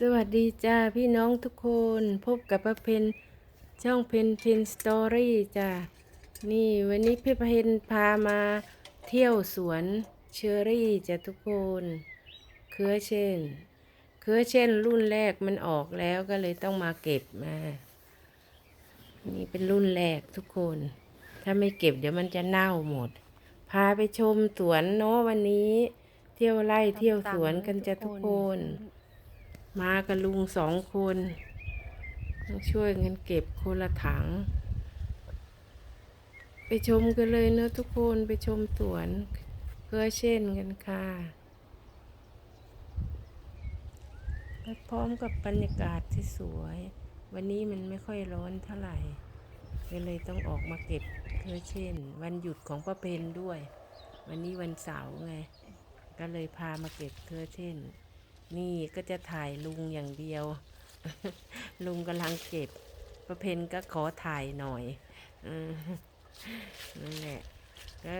สวัสดีจ้าพี่น้องทุกคนพบกับป้าเพนช่องเพนเพนสตอรี่จ้านี่วันนี้พี่เพนพามาเที่ยวสวนเชอรี่จ้ะทุกคนเครือเช่นเครือเช่นรุ่นแรกมันออกแล้วก็เลยต้องมาเก็บมา นี่เป็นรุ่นแรกทุกคน ถ้าไม่เก็บเดี๋ยวมันจะเน่าหมด พาไปชมสวนเนาะวันนี้ เที่ยวไร่เที่ยวสวนกันจ้ะทุกคน มากับลุงสองคนต้องช่วยกันเก็บคนละถัง ไปชมกันเลยเนอะทุกคนไปชมสวนเพื่อเช่นกันค่ะไปพร้อมกับบรรยากาศที่สวย วันนี้มันไม่ค่อยร้อนเท่าไหร่ก็เลยต้องออกมาเก็บเพื่อเช่น วันหยุดของป้าเพนด้วย วันนี้วันเสาร์ไง ก็เลยพามาเก็บเพื่อเช่น นี่ก็จะถ่ายลุงอย่างเดียว ลุงกำลังเก็บ ประเพนก็ขอถ่ายหน่อยอนั่นแหละก็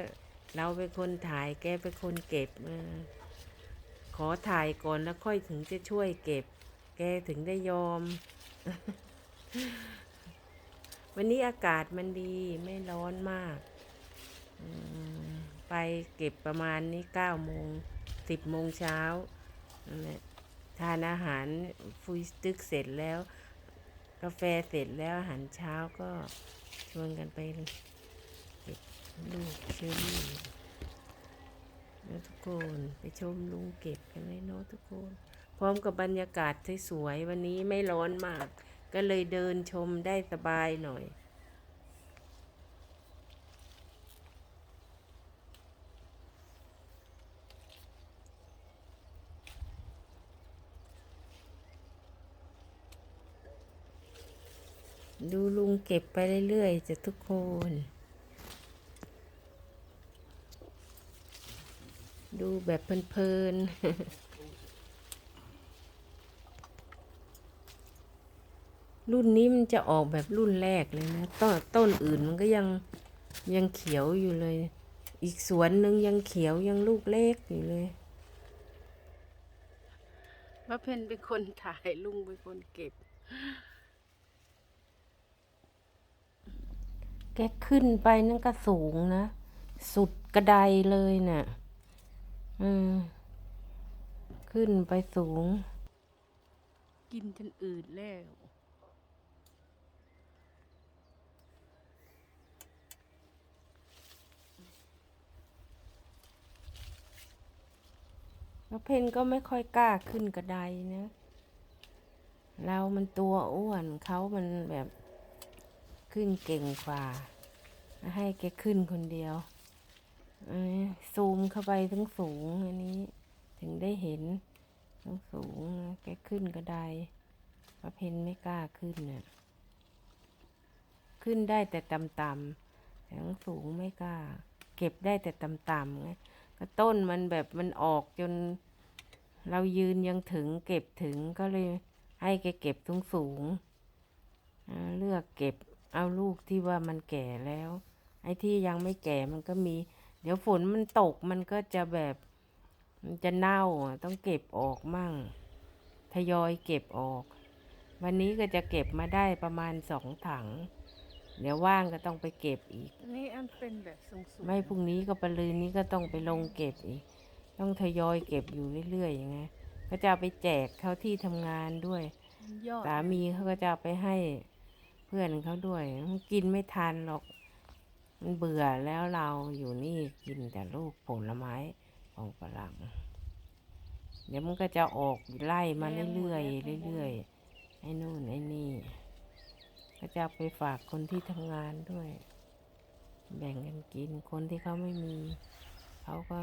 เราเป็นคนถ่ายแกเป็นคนเก็บขอถ่ายก่อนแล้วค่อยถึงจะช่วยเก็บ แกถึงได้ยอม วันนี้อากาศมันดีไม่ร้อนมาก ไปเก็บประมาณนี้เก้าโมงสิบโมงเช้า นั่นแหละทานอาหารฟุยตึกเสร็จแล้ว กาแฟเสร็จแล้วอาหารเช้าก็ชวนกันไปเก็บลูกเชอรี่แล้วทุกคนไปชมลุงเก็บกันเลยเนาะทุกคน พร้อมกับบรรยากาศสวยวันนี้ไม่ร้อนมาก ก็เลยเดินชมได้สบายหน่อย ดูลุง เก็บไปเรื่อยๆจะทุกคน ดูแบบเพลินๆ รุ่นนี้มันจะออกแบบรุ่นแรกเลยนะต้นต้นอื่นมันก็ยังยังเขียวอยู่เลย อีกสวนหนึ่งยังเขียวยังลูกเล็กอยู่เลยว่าเพนเป็นคนถ่ายลุงเป็นคนเก็บ แกขึ้นไปนั่นก็สูงนะ สุดกระไดเลยน่ะ อืม ขึ้นไปสูง กินจนอืดแล้ว แล้วเพนก็ไม่ค่อยกล้าขึ้นกระไดนะ เรามันตัวอ้วนเขามันแบบ ขึ้นเก่งกว่า ให้แกขึ้นคนเดียวซูมเข้าไปทั้งสูงอันนี้ ถึงได้เห็นทั้งสูงแกขึ้นก็ได้ประเพนไม่กล้าขึ้นน่ะขึ้นได้แต่ต่ำๆแต่ทั้งสูงไม่กล้า เก็บได้แต่ต่ำๆไงก็ต้นมันแบบมันออกจน เรายืนยังถึงเก็บถึงก็เลยให้แกเก็บสูงสูงเลือกเก็บ เอาลูกที่ว่ามันแก่แล้ว ไอ้ที่ยังไม่แก่มันก็มี เดี๋ยวฝนมันตกมันก็จะแบบมันจะเน่าอะต้องเก็บออกมั่ง ทยอยเก็บออก วันนี้ก็จะเก็บมาได้ประมาณสองถัง เดี๋ยวว่างก็ต้องไปเก็บอีก นี่อันเป็นแบบสูงๆไม่พรุ่งนี้ก็ปลืนนี้ก็ต้องไปลงเก็บอีก ต้องทยอยเก็บอยู่เรื่อยๆอย่างเงี้ยก็จะเอาไปแจกเขาที่ทำงานด้วย ยอดสามีเขาก็จะเอาไปให้เพื่อนเขาด้วยมันกินไม่ทันหรอก มันเบื่อแล้วเราอยู่นี่กินแต่ลูกผลไม้ของฝรั่งเดี๋ยวมันก็จะออกไล่มาเรื่อยๆเรื่อยๆไอ้นู่นไอ้นี่ ก็จะเอาไปฝากคนที่ทำงานด้วย แบ่งกันกินคนที่เขาไม่มี เขาก็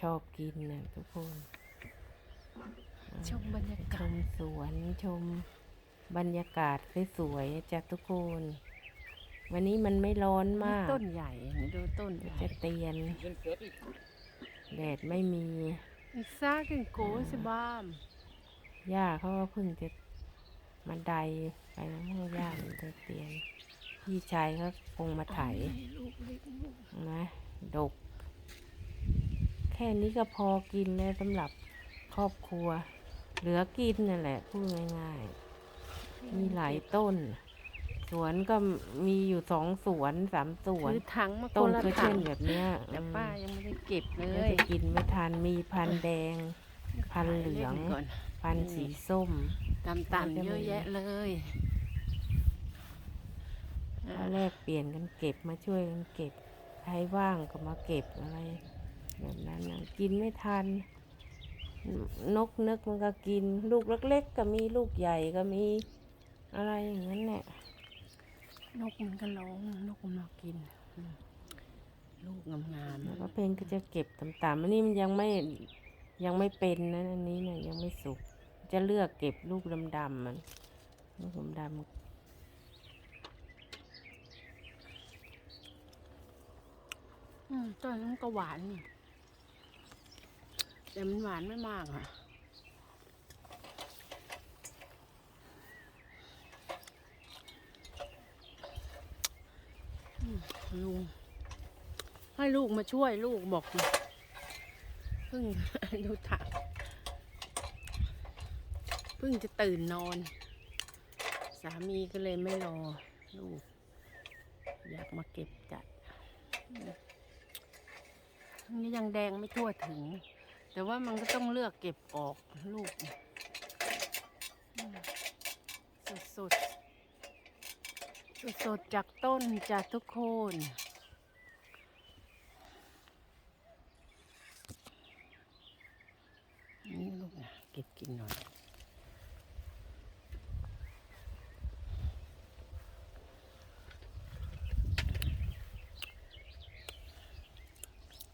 ชอบกินนะทุกคน ชมบรรยาชกาศมสวนชม บรรยากาศสวยๆจากทุกคน วันนี้มันไม่ร้อนมากต้นใหญ่ดูต้นใหญ่จะเตียน แดดไม่มีอีซาเกันโกสบามหญ้าเขาก็เพิ่งจะมาไดไปแล้วเมื่อหญ้ามันจะเตียน พี่ชายเขาคงมาไถลูกเล็กลูกนะดก แค่นี้ก็พอกินแล้วสำหรับครอบครัว เหลือกินนั่นแหละพูดง่ายๆ มีหลายต้น สวนก็มีอยู่สองสวนสามสวน คือถังมาคต้นนละก็ถัเช่งนแบบเนี้ยแต่ป้ายังไม่ได้เก็บเลอืมยจะกินไม่ทันมีพันธุ์แดง พันธุ์เหลือง ก่อนพันธุ์สีส้มต่ำๆเยอะแยะเลยก็แลกเปลี่ยนกันเก็บมาช่วยกันเก็บใครว่างก็มาเก็บอะไร แบบนั้นน่ะกินไม่ทันนกนึกมันก็กิน ลูกเล็ก ๆ ก็มีลูกใหญ่ก็มี อะไรอย่างนั้นแหละนกมันก็ร้องนกมันมากินอืมลูกงามแล้วก็เพนก็จะเก็บต่ำๆอันนี้มันยังไม่ยังไม่เป็นนะอันนี้เนี่ยยังไม่สุก จะเลือกเก็บลูกดำๆมันลูกดำๆอืมต้นนั้นก็หวานนี่แต่มันหวานไม่มากอะ ลุงให้ลูกมาช่วยลูกบอกเพิ่งดูถังเพิ่งจะตื่นนอน สามีก็เลยไม่รอ ลูก อยากมาเก็บจัดนี่ยังแดงไม่ทั่วถึง แต่ว่ามันก็ต้องเลือกเก็บออกลูก สดสด สดๆจากต้นจากทุกคนนี่ลูกนะเก็บกินหน่อย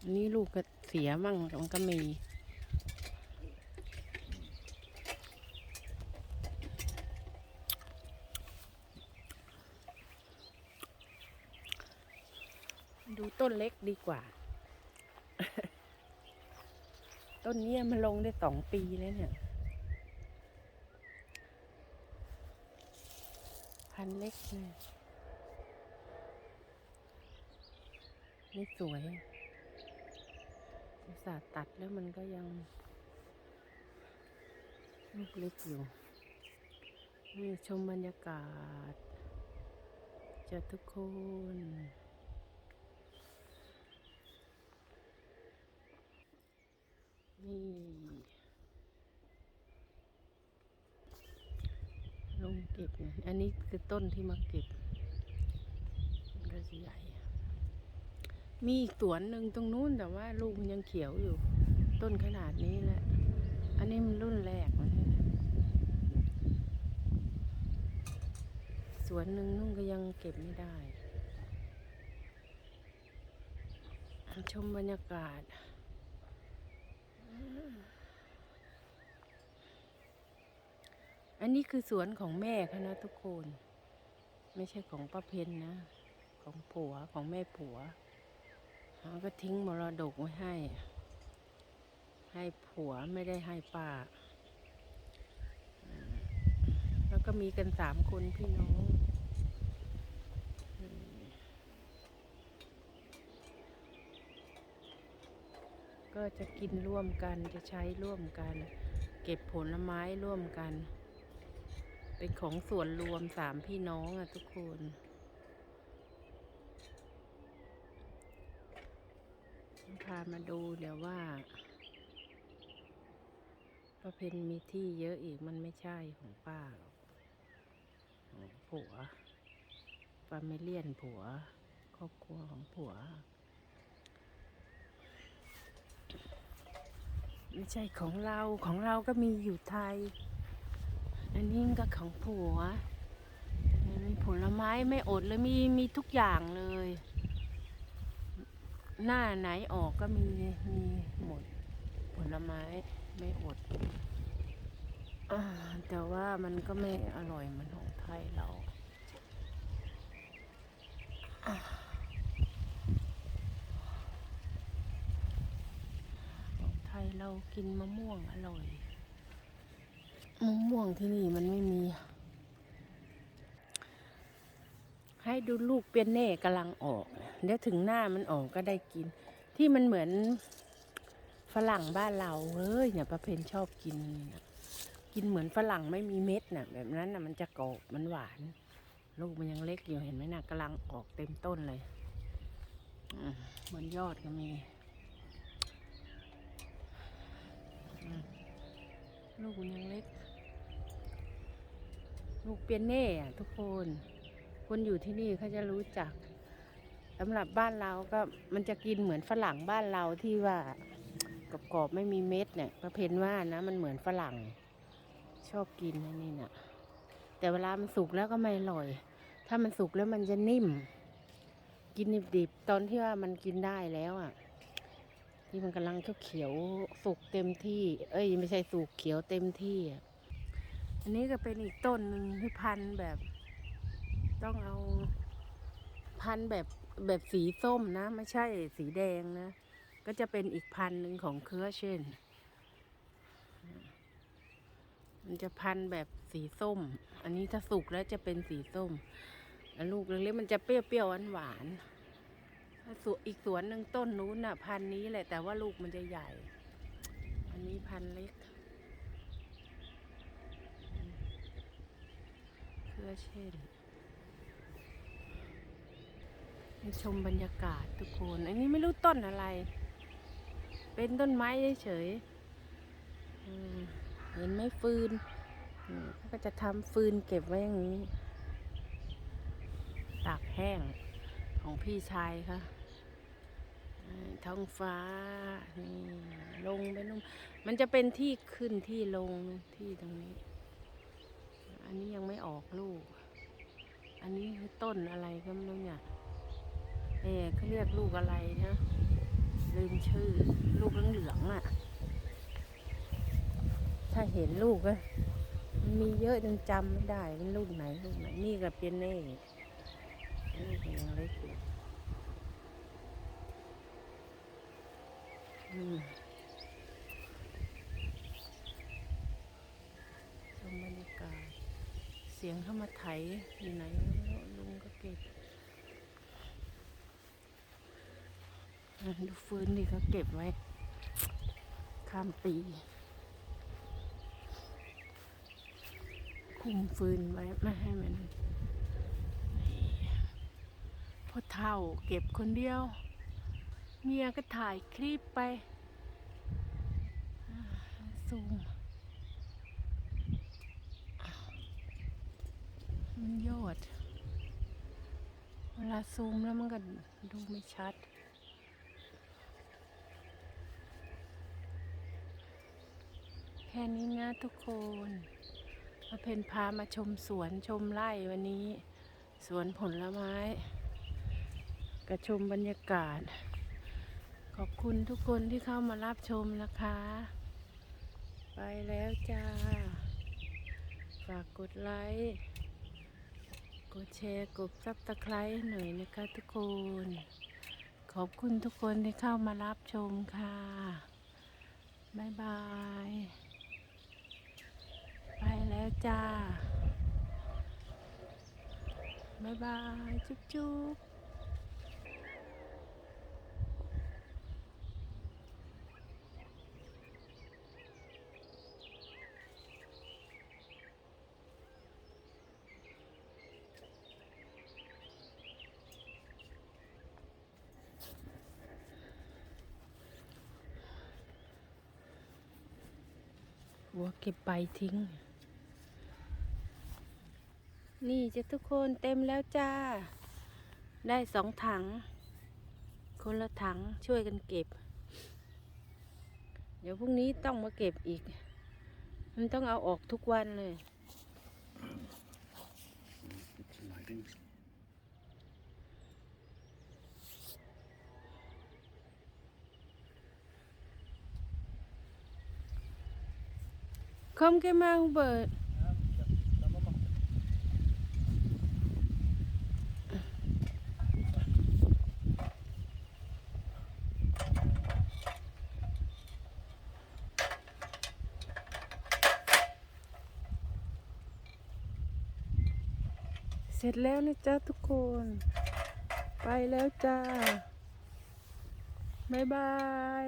นนี้ลูกก็เสียมั่งมันก็มี ดูต้ นเล็กดีกว่า ต้นเนี้ยมันลงได้สองปีแล้วเนี่ย พันเล็กเนี่ยนี่สวยอุตส่าห์ตัดแล้วมันก็ยังลูกเล็กอยู่นี่ชมบรรยากาศจะทุกคน นี่ลงเก็บไงอันนี้คือต้นที่มาเก็บมันก็จะใหญ่ มีอีกสวนหนึ่งตรงนู้นแต่ว่าลูกมันยังเขียวอยู่ ต้นขนาดนี้แหละ อันนี้มันรุ่นแรกนะสวนหนึ่งนุ่งก็ยังเก็บไม่ได้ ชมบรรยากาศ อันนี้คือสวนของแม่เขานะทุกคน ไม่ใช่ของป้าเพนนะ ของผัวของแม่ผัวเขาก็ทิ้งมรดกไว้ให้ ให้ผัวไม่ได้ให้ป้า แล้วก็มีกันสามคนพี่น้องก็จะกินร่วมกันจะใช้ร่วมกัน เก็บผลไม้ร่วมกัน เป็นของส่วนรวมสามพี่น้องอะทุกคน พามาดูเดี๋ยวว่าป้าเพนมีที่เยอะอีกมันไม่ใช่ของป้าหรอกของผัวฟามิเลียนผัว ครอบครัวของผัว ไม่ใช่ของเราของเราก็มีอยู่ไทย อันนี้ก็ของผัวมีผลไม้ไม่อดเลยมีมีทุกอย่างเลย หน้าไหนออกก็มีมีหมด ผลไม้ไม่อดอแต่ว่ามันก็ไม่อร่อยเหมือนของไทยเราของไทยเรากินมะม่วงอร่อย มะม่วงที่นี่มันไม่มี ให้ดูลูกเปียนเน่กำลังออก เดี๋ยวถึงหน้ามันออกก็ได้กิน ที่มันเหมือนฝรั่งบ้านเราเฮ้ยเนี่ยประเพณชอบกินนะกินเหมือนฝรั่งไม่มีเม็ดน่ะ แบบนั้นน่ะมันจะกรอบมันหวาน ลูกมันยังเล็กอยู่เห็นไหมน่ะกำลังออกเต็มต้นเลยอืมบนยอดก็มีลูกมันยังเล็ก ลูกเปียเน่อะทุกคน คนอยู่ที่นี่เขาจะรู้จักสำหรับบ้านเราก็มันจะกินเหมือนฝรั่งบ้านเราที่ว่ากรอบๆไม่มีเม็ดเนี่ยประเพณว่านะ มันเหมือนฝรั่ง ชอบกินนนี้น่ะ แต่เวลามันสุกแล้วก็ไม่อร่อย ถ้ามันสุกแล้วมันจะนิ่ม กินดิบๆตอนที่ว่ามันกินได้แล้วอะที่มันกำลังเขียวๆสุกเต็มที่ เอ้ยไม่ใช่สุกเขียวเต็มที่อะ อันนี้ก็เป็นอีกต้นหนึ่งที่พันแบบ ต้องเอาพันแบบแบบสีส้มนะ ไม่ใช่สีแดงนะ ก็จะเป็นอีกพันหนึ่งของเครือเช่น มันจะพันแบบสีส้ม อันนี้ถ้าสุกแล้วจะเป็นสีส้มแล้วลูกเล็กๆมันจะเปรี้ยวๆหวานๆถ้าสวนอีกสวนหนึ่งต้นนู้นน่ะ พันนี้แหละแต่ว่าลูกมันจะใหญ่ อันนี้พันเล็ก เช่นให้ชมบรรยากาศทุกคน อันนี้ไม่รู้ต้นอะไร เป็นต้นไม้เฉยเห็นไหมฟืนเขาก็จะทำฟืนเก็บไว้อย่างนี้ ตากแห้งของพี่ชายค่ะท้องฟ้านี่ลงไปนุ่มมันจะเป็นที่ขึ้นที่ลงที่ตรงนี้ อันนี้ยังไม่ออกลูก อันนี้คือต้นอะไรก็ไม่รู้เนี่ยเอ๊เขาเรียกลูกอะไรนะลืมชื่อ ลูกเหลืองๆอะ ถ้าเห็นลูกก็มีเยอะจนจำไม่ได้เป็นลูกไหนลูกไหนนี่กับเปียเน่ลูกยังเล็กอยู่อืม ชมบรรยากาศ เสียงเข้ามาไถอยู่ไหนลุงก็เก็บดูฟืนนี่เขาเก็บไว้ ข้ามปี คุมฟืนไว้ไม่ให้มันพ่อเท่าเก็บคนเดียว เมียก็ถ่ายคลิปไปอ่าซูม มันยอ ด เวลาซูมแล้วมันก็ดูไม่ชัด แค่นี้นะทุกคนมาเพนพามาชมสวนชมไร่วันนี้ สวนผลไม้ กระชมบรรยากาศ ขอบคุณทุกคนที่เข้ามารับชมนะคะ ไปแล้วจ้าฝากกดไลค์ กดแชร์กดซับตะไคร้หน่อยนะคะทุกคน ขอบคุณทุกคนที่เข้ามารับชมค่ะ บ๊ายบาย ไปแล้วจ้า บ๊ายบาย จุ๊บจุ๊บ หัวเก็บใบทิ้ง นี่จะทุกคนเต็มแล้วจ้า ได้สองถัง คนละถังช่วยกันเก็บ เดี๋ยวพรุ่งนี้ต้องมาเก็บอีก มันต้องเอาออกทุกวันเลย It's lighting. คอมแกมาฮูเบิร์เสร็จแล้วนะจ๊ะทุกคน ไปแล้วจ้า บ๊ายบาย